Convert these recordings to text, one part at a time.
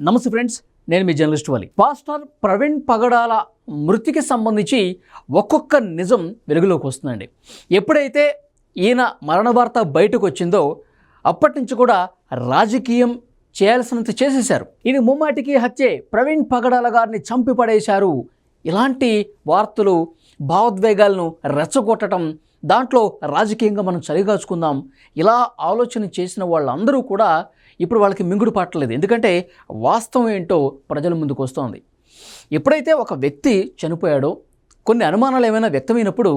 నమస్తే ఫ్రెండ్స్ నేను మీ జర్నలిస్ట్ వాలి. పాస్టర్ ప్రవీణ్ పగడాల మృతికి సంబంధించి ఒక్కొక్క నిజం వెలుగులోకి వస్తుందండి. ఎప్పుడైతే ఈయన మరణ వార్త బయటకు వచ్చిందో అప్పటి నుంచి కూడా రాజకీయం చేయాల్సినంత చేసేశారు. ఈయన ముమ్మాటికి హత్యే. ప్రవీణ్ పగడాల గారిని చంపి పడేశారు. ఇలాంటి వార్తలు భావోద్వేగాలను రెచ్చగొట్టడం దాంట్లో రాజకీయంగా మనం చలిగాచుకుందాం ఇలా ఆలోచన చేసిన వాళ్ళందరూ కూడా ఇప్పుడు వాళ్ళకి మింగుడు పట్టలేదు ఎందుకంటే వాస్తవం ఏంటో ప్రజల ముందుకు వస్తోంది. ఎప్పుడైతే ఒక వ్యక్తి చనిపోయాడో కొన్ని అనుమానాలు ఏమైనా వ్యక్తమైనప్పుడు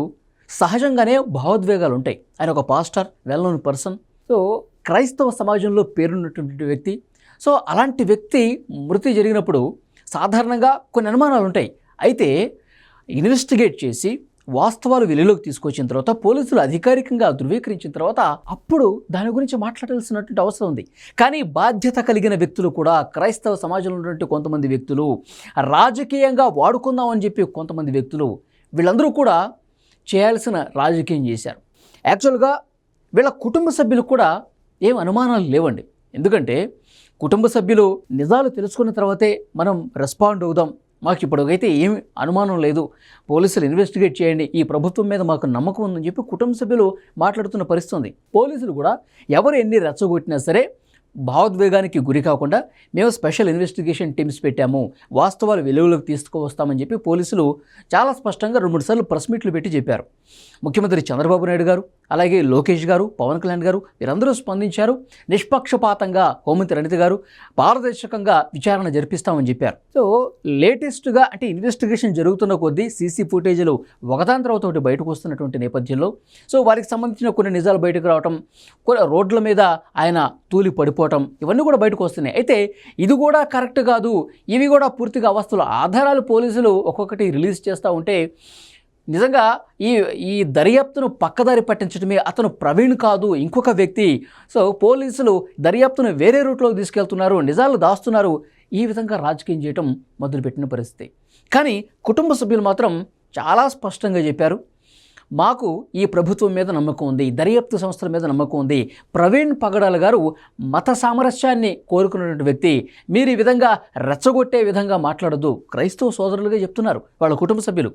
సహజంగానే భావోద్వేగాలు ఉంటాయి. ఆయన ఒక pastor well known person so క్రైస్తవ సమాజంలో పేరున్నటువంటి వ్యక్తి. సో అలాంటి వ్యక్తి మృతి జరిగినప్పుడు సాధారణంగా కొన్ని అనుమానాలు ఉంటాయి. అయితే ఇన్వెస్టిగేట్ చేసి వాస్తవాలు వెలుగులోకి తీసుకొచ్చిన తర్వాత పోలీసులు అధికారికంగా ధృవీకరించిన తర్వాత అప్పుడు దాని గురించి మాట్లాడాల్సినటువంటి అవసరం ఉంది. కానీ బాధ్యత కలిగిన వ్యక్తులు కూడా క్రైస్తవ సమాజంలో ఉన్నటువంటి కొంతమంది వ్యక్తులు రాజకీయంగా వాడుకుందామని చెప్పి కొంతమంది వ్యక్తులు వీళ్ళందరూ కూడా చేయాల్సిన రాజకీయం చేశారు. యాక్చువల్గా వీళ్ళ కుటుంబ సభ్యులు కూడా ఏం అనుమానాలు లేవండి. ఎందుకంటే కుటుంబ సభ్యులు నిజాలు తెలుసుకున్న తర్వాతే మనం రెస్పాండ్ అవుదాం. మాకు ఇప్పటికైతే ఏమి అనుమానం లేదు. పోలీసులు ఇన్వెస్టిగేట్ చేయండి. ఈ ప్రభుత్వం మీద మాకు నమ్మకం ఉందని చెప్పి కుటుంబ సభ్యులు మాట్లాడుతున్న పరిస్థితి ఉంది పోలీసులు కూడా ఎవరు ఎన్ని రెచ్చగొట్టినా సరే భావోద్వేగానికి గురి కాకుండా మేము స్పెషల్ ఇన్వెస్టిగేషన్ టీమ్స్ పెట్టాము. వాస్తవాలు వెలుగులోకి తీసుకువస్తామని చెప్పి పోలీసులు చాలా స్పష్టంగా రెండు మూడు సార్లు ప్రెస్ మీట్లు పెట్టి చెప్పారు. ముఖ్యమంత్రి చంద్రబాబు నాయుడు గారు అలాగే లోకేష్ గారు పవన్ కళ్యాణ్ గారు వీరందరూ స్పందించారు. నిష్పక్షపాతంగా హోంమంత్రి అనిత గారు పారదర్శకంగా విచారణ జరిపిస్తామని చెప్పారు. సో లేటెస్ట్గా అంటే ఇన్వెస్టిగేషన్ జరుగుతున్న కొద్దీ సీసీ ఫుటేజ్లు ఒకదాని తర్వాత ఒకటి బయటకు వస్తున్నటువంటి నేపథ్యంలో సో వారికి సంబంధించిన కొన్ని నిజాలు బయటకు రావటం కొన్ని రోడ్ల మీద ఆయన తూలి పడిపోవటం ఇవన్నీ కూడా బయటకు వస్తున్నాయి. అయితే ఇది కూడా కరెక్ట్ కాదు. ఇవి కూడా పూర్తిగా అవస్థలు. ఆధారాలు పోలీసులు ఒక్కొక్కటి రిలీజ్ చేస్తూ ఉంటే నిజంగా ఈ ఈ దర్యాప్తును పక్కదారి పట్టించడమే అతను ప్రవీణ్ కాదు ఇంకొక వ్యక్తి. సో పోలీసులు దర్యాప్తును వేరే రూట్లోకి తీసుకెళ్తున్నారు నిజాలు దాస్తున్నారు. ఈ విధంగా రాజకీయం చేయటం మొదలుపెట్టిన పరిస్థితి. కానీ కుటుంబ సభ్యులు మాత్రం చాలా స్పష్టంగా చెప్పారు. మాకు ఈ ప్రభుత్వం మీద నమ్మకం ఉంది దర్యాప్తు సంస్థల మీద నమ్మకం ఉంది. ప్రవీణ్ పగడాల గారు మత సామరస్యాన్ని కోరుకున్నటువంటి వ్యక్తి. మీరు ఈ విధంగా రెచ్చగొట్టే విధంగా మాట్లాడద్దు. క్రైస్తవ సోదరులుగా చెప్తున్నారు వాళ్ళ కుటుంబ సభ్యులు.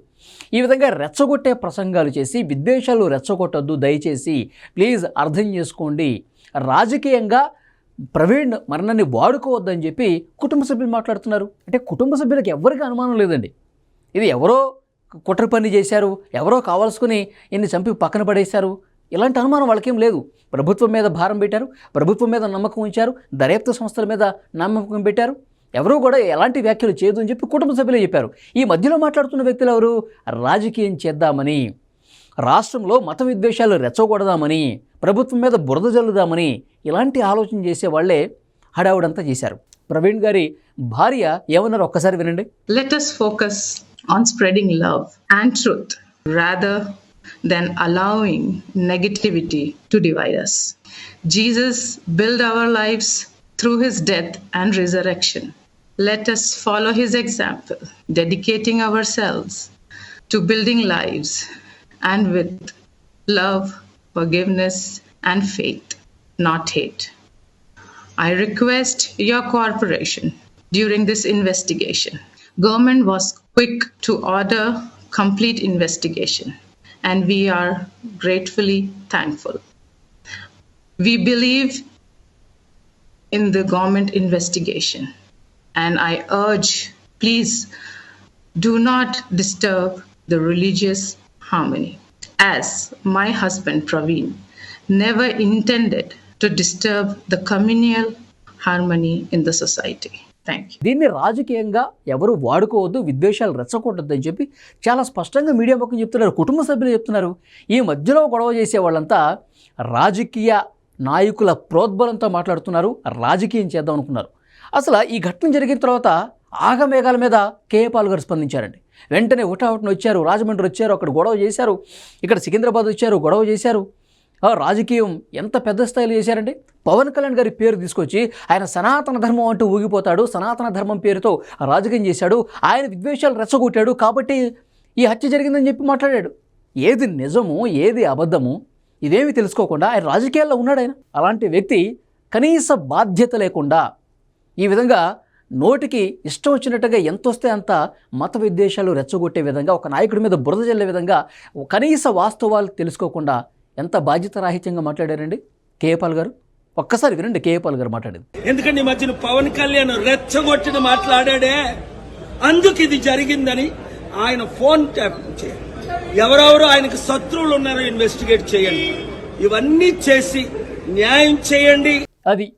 ఈ విధంగా రెచ్చగొట్టే ప్రసంగాలు చేసి విద్వేషాలు రెచ్చగొట్టద్దు దయచేసి. ప్లీజ్ అర్థం చేసుకోండి. రాజకీయంగా ప్రవీణ్ మరణాన్ని వాడుకోవద్దని చెప్పి కుటుంబ సభ్యులు మాట్లాడుతున్నారు. అంటే కుటుంబ సభ్యులకు ఎవరికి అనుమానం లేదండి. ఇది ఎవరో కుట్ర పని చేశారు ఎవరో కావాల్సుకుని ఇన్ని చంపి పక్కన పడేశారు. ఇలాంటి అనుమానం వాళ్ళకేం లేదు. ప్రభుత్వం మీద భారం పెట్టారు ప్రభుత్వం మీద నమ్మకం ఉంచారు దర్యాప్తు సంస్థల మీద నమ్మకం పెట్టారు. ఎవరూ కూడా ఎలాంటి వ్యాఖ్యలు చేయదు అని చెప్పి కుటుంబ సభ్యులే చెప్పారు. ఈ మధ్యలో మాట్లాడుతున్న వ్యక్తులు ఎవరు? రాజకీయం చేద్దామని రాష్ట్రంలో మత విద్వేషాలు రెచ్చగొడదామని ప్రభుత్వం మీద బురద జల్లుదామని ఇలాంటి ఆలోచన చేసే వాళ్ళే హడావుడంతా చేశారు. ప్రవీణ్ గారి భార్య ఏమన్నారు? ఒక్కసారి వినండి. Let us focus on spreading love and truth rather than allowing negativity to divide us. Jesus built our lives through his death and resurrection. Let us follow his example, dedicating ourselves to building lives and with love, forgiveness, and faith, not hate. I request your cooperation during this investigation. Government was quick to order complete investigation and we are gratefully thankful. We believe in the government investigation and I urge please do not disturb the religious harmony as my husband Praveen never intended to disturb the communal harmony in the society. Thank దీన్ని రాజకీయంగా ఎవరు వాడుకోవద్దు విద్వేషాలు రెచ్చకూడదు అని చెప్పి చాలా స్పష్టంగా media పక్కన చెప్తున్నారు కుటుంబ సభ్యులు చెప్తున్నారు. ఈ మధ్యలో గొడవ చేసే వాళ్ళంతా రాజకీయ నాయకుల ప్రోద్బలంతో మాట్లాడుతున్నారు రాజకీయం చేద్దాం అనుకున్నారు. అసలు ఈ ఘటన జరిగిన తర్వాత ఆగమేఘాల మీద కేఏపాల్ గారు స్పందించారండి. వెంటనే హుటాహుటిన వచ్చారు రాజమండ్రి వచ్చారు అక్కడ గొడవ చేశారు ఇక్కడ సికింద్రాబాద్ వచ్చారు గొడవ చేశారు. రాజకీయం ఎంత పెద్ద స్థాయిలో చేశారండి? పవన్ కళ్యాణ్ గారి పేరు తీసుకొచ్చి ఆయన సనాతన ధర్మం అంటూ ఊగిపోతాడు సనాతన ధర్మం పేరుతో రాజకీయం చేశాడు ఆయన విద్వేషాలు రెచ్చగొట్టాడు కాబట్టి ఈ హత్య జరిగిందని చెప్పి మాట్లాడాడు. ఏది నిజము ఏది అబద్ధము ఇదేమి తెలుసుకోకుండా ఆయన రాజకీయాల్లో ఉన్నాడు ఆయన. అలాంటి వ్యక్తి కనీస బాధ్యత లేకుండా ఈ విధంగా నోటికి ఇష్టం వచ్చినట్టుగా ఎంత వస్తే అంత మత విద్వేషాలు రెచ్చగొట్టే విధంగా ఒక నాయకుడి మీద బురద చెల్లే విధంగా కనీస వాస్తవాలు తెలుసుకోకుండా ఎంత బాధ్యతారాహిత్యంగా మాట్లాడారండి? కేఏపాల్ గారు? ఒక్కసారి వినండి కేఏపాల్ గారు మాట్లాడేది. ఎందుకంటే ఈ మధ్యన పవన్ కళ్యాణ్ రెచ్చగొట్టిన మాట్లాడాడే? అందుకు ఇది జరిగిందని ఆయన ఫోన్ ట్యాప్ ఎవరెవరు ఆయనకు శత్రువులు ఉన్నారో ఇన్వెస్టిగేట్ చేయండి. ఇవన్నీ చేసి న్యాయం చేయండి. అది.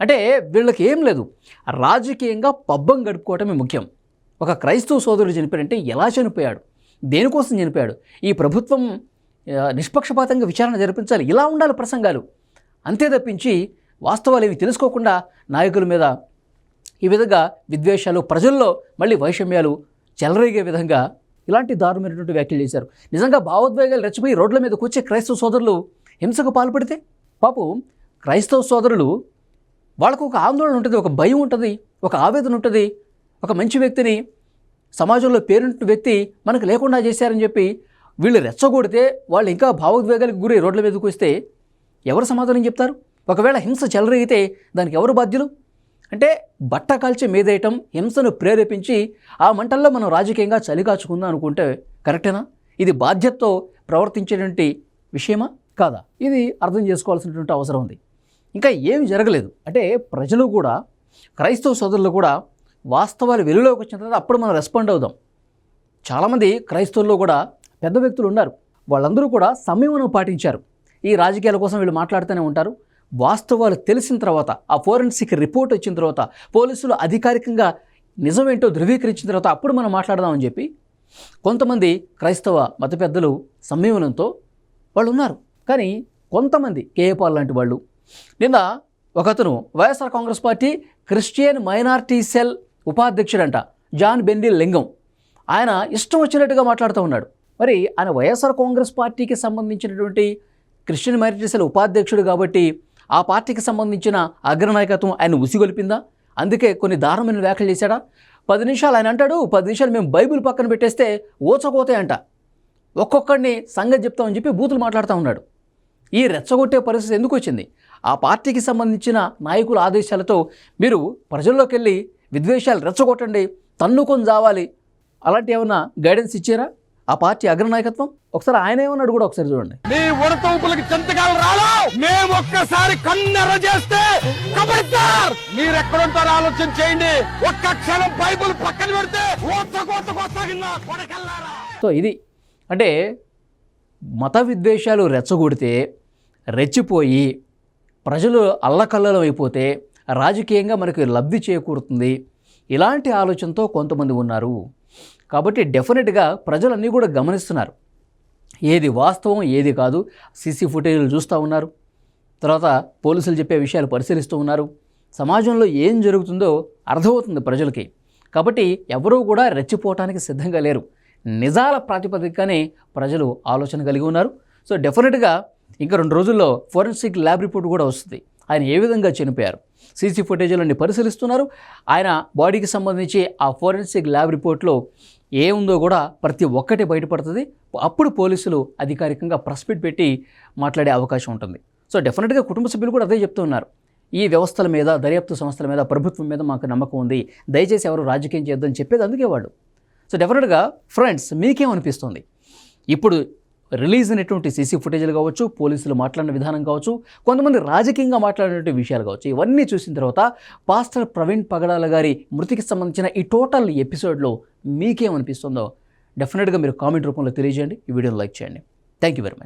అంటే వీళ్ళకి ఏం లేదు. రాజకీయంగా పబ్బం గడుపుకోవటమే ముఖ్యం. ఒక క్రైస్తవ సోదరుడు చనిపోయాడంటే ఎలా చనిపోయాడు? దేనికోసం చనిపోయాడు? ఈ ప్రభుత్వం నిష్పక్షపాతంగా విచారణ జరిపించాలి. ఇలా ఉండాలి ప్రసంగాలు. అంతే తప్పించి వాస్తవాలు ఇవి తెలుసుకోకుండా నాయకుల మీద ఈ విధంగా విద్వేషాలు ప్రజల్లో మళ్ళీ వైషమ్యాలు చెలరేగే విధంగా ఇలాంటి దారుణమైనటువంటి వ్యాఖ్యలు చేశారు. నిజంగా భావోద్వేగాలు రెచ్చిపోయి రోడ్ల మీద కూర్చే క్రైస్తవ సోదరులు హింసకు పాల్పడితే? పాపం క్రైస్తవ సోదరులు వాళ్ళకు ఒక ఆందోళన ఉంటుంది ఒక భయం ఉంటుంది ఒక ఆవేదన ఉంటుంది. ఒక మంచి వ్యక్తిని సమాజంలో పేరుంటు వ్యక్తి మనకు లేకుండా చేశారని చెప్పి వీళ్ళు రెచ్చగొడితే వాళ్ళు ఇంకా భావోద్వేగాలకు గురి రోడ్ల మీదకు వస్తే ఎవరు సమాధానం చెప్తారు? ఒకవేళ హింస చెలరేగితే దానికి ఎవరు బాధ్యులు? అంటే బట్ట కాల్చి మీదేయటం హింసను ప్రేరేపించి ఆ మంటల్లో మనం రాజకీయంగా చలి కాచుకుందాం అనుకుంటే కరెక్టేనా? ఇది బాధ్యతతో ప్రవర్తించేటువంటి విషయమా? కాదా? ఇది అర్థం చేసుకోవాల్సినటువంటి అవసరం ఉంది. ఇంకా ఏమి జరగలేదు. అంటే ప్రజలు కూడా క్రైస్తవ సోదరులు కూడా వాస్తవాలు వెలుగులోకి వచ్చిన తర్వాత అప్పుడు మనం రెస్పాండ్ అవుదాం. చాలామంది క్రైస్తవుల్లో కూడా పెద్ద వ్యక్తులు ఉన్నారు. వాళ్ళందరూ కూడా సంయమనం పాటించారు. ఈ రాజకీయాల కోసం వీళ్ళు మాట్లాడుతూనే ఉంటారు. వాస్తవాలు తెలిసిన తర్వాత ఆ ఫోరెన్సిక్ రిపోర్ట్ వచ్చిన తర్వాత పోలీసులు అధికారికంగా నిజమేంటో ధృవీకరించిన తర్వాత అప్పుడు మనం మాట్లాడదామని చెప్పి కొంతమంది క్రైస్తవ మత పెద్దలు సంయమనంతో వాళ్ళు ఉన్నారు కానీ కొంతమంది కేఏపాల్ లాంటి వాళ్ళు. నిన్న ఒకతను YSR Congress party Christian minority cell ఉపాధ్యక్షుడంట John బెందిల్ లింగం. ఆయన ఇష్టం వచ్చినట్టుగా మాట్లాడుతూ ఉన్నాడు. మరి ఆయన వైఎస్ఆర్ కాంగ్రెస్ పార్టీకి సంబంధించినటువంటి క్రిస్టియన్ మైనారిటీ ఉపాధ్యక్షుడు కాబట్టి ఆ పార్టీకి సంబంధించిన అగ్రనాయకత్వం ఆయన ఉసిగొలిపిందా? అందుకే కొన్ని దారుణమైన వ్యాఖ్యలు చేశాడా? పది నిమిషాలు ఆయన అంటాడు పది నిమిషాలు మేము బైబిల్ పక్కన పెట్టేస్తే ఓచకోతే ఒక్కొక్కడిని సంగతి చెప్తామని చెప్పి బూతులు మాట్లాడుతూ ఉన్నాడు. ఈ రెచ్చగొట్టే పరిస్థితి ఎందుకు వచ్చింది? ఆ పార్టీకి సంబంధించిన నాయకుల ఆదేశాలతో మీరు ప్రజల్లోకి వెళ్ళి విద్వేషాలు రెచ్చగొట్టండి తన్నుకొని జావాలి. అలాంటి ఏమైనా గైడెన్స్ ఇచ్చారా? ఆ పార్టీ అగ్రనాయకత్వం? ఒకసారి ఆయన ఏమన్నాడు కూడా ఒకసారి చూడండి. మీ ఉడతూపులకి చెంతకాలు రాలో? మేము ఒక్కసారి కన్నెర చేస్తే కబడ్దార్ మీరు ఎక్కడుంటారో ఆలోచన చేయండి. ఒక్క క్షణం బైబుల్ పక్కన పెడితే సో ఇది అంటే మత విద్వేషాలు రెచ్చగొడితే రెచ్చిపోయి ప్రజలు అల్లకల్లలో అయిపోతే రాజకీయంగా మనకు లబ్ధి చేకూరుతుంది. ఇలాంటి ఆలోచనతో కొంతమంది ఉన్నారు. కాబట్టి డెఫినెట్గా ప్రజలన్నీ కూడా గమనిస్తున్నారు. ఏది వాస్తవం ఏది కాదు. సీసీ ఫుటేజీలు చూస్తూ ఉన్నారు. తర్వాత పోలీసులు చెప్పే విషయాలు పరిశీలిస్తూ ఉన్నారు. సమాజంలో ఏం జరుగుతుందో అర్థమవుతుంది ప్రజలకి. కాబట్టి ఎవరూ కూడా రెచ్చిపోవటానికి సిద్ధంగా లేరు. నిజాల ప్రాతిపదికనే ప్రజలు ఆలోచన కలిగి ఉన్నారు. సో డెఫినెట్గా ఇంకా రెండు రోజుల్లో ఫోరెన్సిక్ ల్యాబ్ రిపోర్ట్ కూడా వస్తుంది. ఆయన ఏ విధంగా చనిపోయారు? సీసీ ఫుటేజీలన్నీ పరిశీలిస్తున్నారు. ఆయన బాడీకి సంబంధించి ఆ ఫోరెన్సిక్ ల్యాబ్ రిపోర్ట్లో ఏముందో కూడా ప్రతి ఒక్కటి బయటపడుతుంది. అప్పుడు పోలీసులు అధికారికంగా ప్రెస్ మీట్ పెట్టి మాట్లాడే అవకాశం ఉంటుంది. సో డెఫినెట్గా కుటుంబ సభ్యులు కూడా అదే చెప్తూ ఉన్నారు. ఈ వ్యవస్థల మీద దర్యాప్తు సంస్థల మీద ప్రభుత్వం మీద మాకు నమ్మకం ఉంది. దయచేసి ఎవరు రాజకీయం చేద్దని చెప్పేది అందుకే వాళ్ళు. సో డెఫినెట్గా ఫ్రెండ్స్ మీకేమనిపిస్తుంది? ఇప్పుడు రిలీజ్ అయినటువంటి సీసీ ఫుటేజ్లు కావచ్చు పోలీసులు మాట్లాడిన విధానం కావచ్చు కొంతమంది రాజకీయంగా మాట్లాడినటువంటి విషయాలు కావచ్చు ఇవన్నీ చూసిన తర్వాత పాస్టర్ ప్రవీణ్ పగడాల గారి మృతికి సంబంధించిన ఈ టోటల్ ఎపిసోడ్లో మీకేమనిపిస్తుందో డెఫినెట్గా మీరు కామెంట్ రూపంలో తెలియజేయండి. ఈ వీడియోని లైక్ చేయండి. Thank you very much